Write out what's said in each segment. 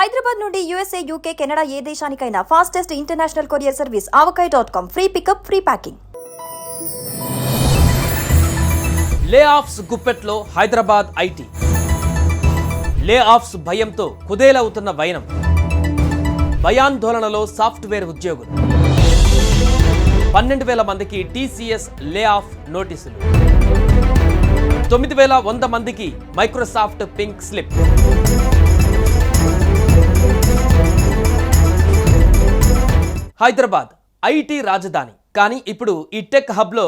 హైదరాబాద్ నుండి USA UK Canada ఏ దేశానికైనా fastest international courier service Avakaya dot com free pickup free packing layoffs గుప్పెట్లో Hyderabad IT. లే offs భయంతో కుదేలవుతున్న వైనం. భయాందోళనలో సాఫ్ట్వేర్ ఉద్యోగులు. పన్నెండు వేల మందికి టీసీఎస్ లే ఆఫ్ నోటీసులు. తొమ్మిది వేల వంద మందికి Microsoft pink slip. Hyderabad IT రాజధాని. కానీ ఇప్పుడు ఈ టెక్ హబ్లో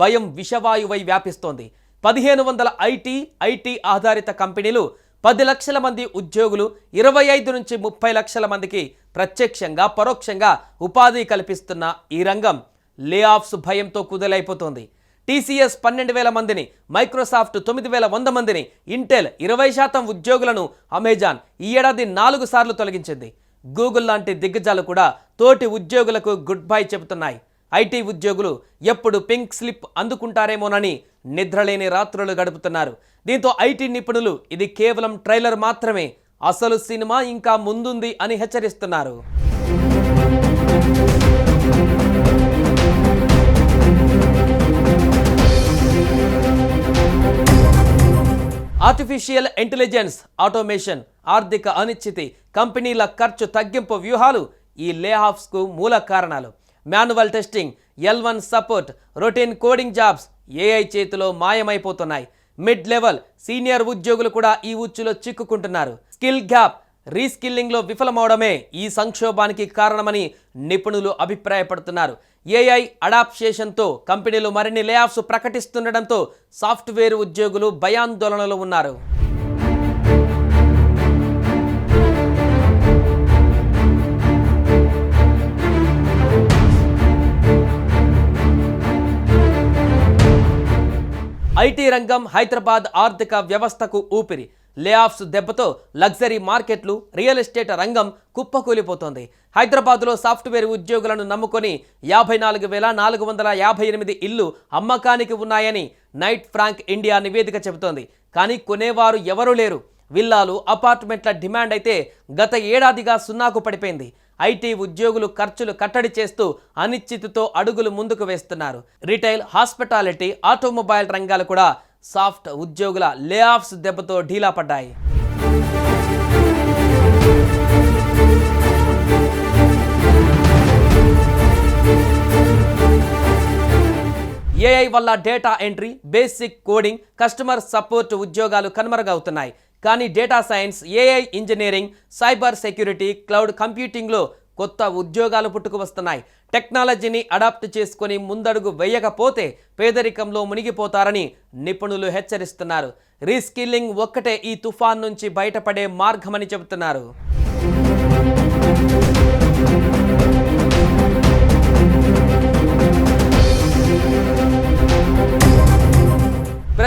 భయం విషవాయువై వ్యాపిస్తోంది. పదిహేను వందల ఐటీ ఐటీ ఆధారిత కంపెనీలు పది లక్షల మంది ఉద్యోగులు ఇరవై ఐదు నుంచి ముప్పై లక్షల మందికి ప్రత్యక్షంగా పరోక్షంగా ఉపాధి కల్పిస్తున్న ఈ రంగం లే ఆఫ్స్ భయంతో కుదలైపోతోంది. టీసీఎస్ పన్నెండు వేల మందిని మైక్రోసాఫ్ట్ తొమ్మిది వేల వంద మందిని ఇంటెల్ ఇరవై శాతం ఉద్యోగులను అమెజాన్ ఈ ఏడాది నాలుగు సార్లు తొలగించింది. గూగుల్ లాంటి దిగ్గజాలు కూడా తోటి ఉద్యోగులకు గుడ్ బై చెబుతున్నాయి. ఐటీ ఉద్యోగులు ఎప్పుడు పింక్ స్లిప్ అందుకుంటారేమోనని నిద్రలేని రాత్రులు గడుపుతున్నారు. దీంతో ఐటీ నిపుణులు ఇది కేవలం ట్రైలర్ మాత్రమే. అసలు సినిమా ఇంకా ముందుంది అని హెచ్చరిస్తున్నారు. ఆర్టిఫిషియల్ ఇంటెలిజెన్స్ ఆటోమేషన్ ఆర్థిక అనిశ్చితి కంపెనీల ఖర్చు తగ్గింపు వ్యూహాలు ఈ లేఆఫ్స్కు మూల కారణాలు. Manual testing L one support routine coding jobs AI చేతిలో మాయమైపోతున్నాయి. మిడ్ లెవెల్ సీనియర్ ఉద్యోగులు కూడా ఈ ఉచ్చులో చిక్కుకుంటున్నారు. స్కిల్ గ్యాప్ రీస్కిల్లింగ్లో విఫలమవడమే ఈ సంక్షోభానికి కారణమని నిపుణులు అభిప్రాయపడుతున్నారు. ఏఐ అడాప్షేషన్తో కంపెనీలు మరిన్ని లేఆఫ్స్ ప్రకటిస్తుండటంతో సాఫ్ట్వేర్ ఉద్యోగులు భయాందోళనలో ఉన్నారు. ఐటీ రంగం హైదరాబాద్ ఆర్థిక వ్యవస్థకు ఊపిరి. లేఆఫ్స్ దెబ్బతో లగ్జరీ మార్కెట్లు రియల్ ఎస్టేట్ రంగం కుప్పకూలిపోతోంది. హైదరాబాద్లో సాఫ్ట్వేర్ ఉద్యోగులను నమ్ముకొని యాభై నాలుగు వేల నాలుగు వందల యాభై ఎనిమిది ఇల్లు అమ్మకానికి ఉన్నాయని నైట్ ఫ్రాంక్ ఇండియా నివేదిక చెబుతోంది. కానీ కొనేవారు ఎవరూ లేరు. విల్లాలు అపార్ట్మెంట్ల డిమాండ్ అయితే గత ఏడాదిగా సున్నాకు పడిపోయింది. ఐటీ ఉద్యోగులు ఖర్చులు కట్టడి చేస్తూ అనిశ్చితితో అడుగులు ముందుకు వేస్తున్నారు. రిటైల్ హాస్పిటాలిటీ ఆటోమొబైల్ రంగాలు కూడా సాఫ్ట్ ఉద్యోగుల లే ఆఫ్స్ దెబ్బతో ఢీలా పడ్డాయి. ఏఐ వల్ల data entry basic coding customer support ఉద్యోగాలు కనుమరుగవుతున్నాయి. కానీ data science AI engineering cyber security cloud కంప్యూటింగ్లో కొత్త ఉద్యోగాలు పుట్టుకు వస్తున్నాయి టెక్నాలజీని అడాప్ట్ చేసుకొని ముందడుగు వేయకపోతే పేదరికంలో మునిగిపోతారని నిపుణులు హెచ్చరిస్తున్నారు. రీస్కిల్లింగ్ ఒక్కటే ఈ తుఫాన్ నుంచి బయటపడే మార్గమని చెబుతున్నారు.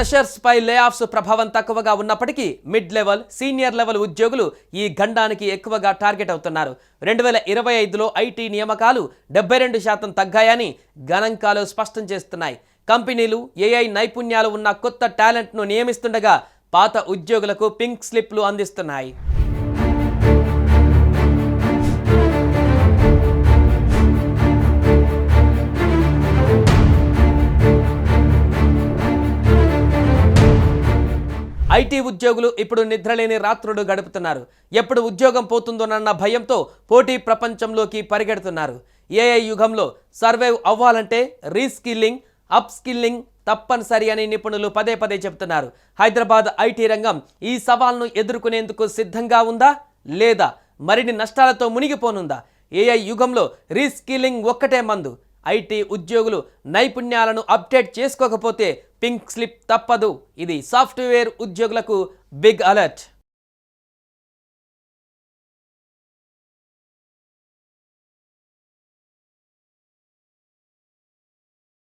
ఫ్రెషర్స్ పై లేఆఫ్స్ ప్రభావం తక్కువగా ఉన్నప్పటికీ మిడ్ లెవెల్ సీనియర్ లెవెల్ ఉద్యోగులు ఈ గండానికి ఎక్కువగా టార్గెట్ అవుతున్నారు. రెండు వేల ఇరవై ఐదులో ఐటీ నియామకాలు డెబ్బై రెండు శాతం తగ్గాయని గణాంకాలు స్పష్టం చేస్తున్నాయి. కంపెనీలు ఏఐ నైపుణ్యాలు ఉన్న కొత్త టాలెంట్ను నియమిస్తుండగా పాత ఉద్యోగులకు పింక్ స్లిప్లు అందిస్తున్నాయి. ఐటీ ఉద్యోగులు ఇప్పుడు నిద్రలేని రాత్రులు గడుపుతున్నారు. ఎప్పుడు ఉద్యోగం పోతుందోనన్న భయంతో పోటీ ప్రపంచంలోకి పరిగెడుతున్నారు. ఏఐ యుగంలో సర్వైవ్ అవ్వాలంటే రీస్కిల్లింగ్ అప్ స్కిల్లింగ్ తప్పనిసరి అని నిపుణులు పదే పదే చెబుతున్నారు. హైదరాబాద్ ఐటీ రంగం ఈ సవాల్ను ఎదుర్కొనేందుకు సిద్ధంగా ఉందా? లేదా? మరిన్ని నష్టాలతో మునిగిపోనుందా? ఏఐ యుగంలో రీస్కిల్లింగ్ ఒక్కటే మందు. ఐటీ ఉద్యోగులు నైపుణ్యాలను అప్డేట్ చేసుకోకపోతే పింక్ స్లిప్ తప్పదు. ఇది సాఫ్ట్వేర్ ఉద్యోగులకు బిగ్ అలర్ట్.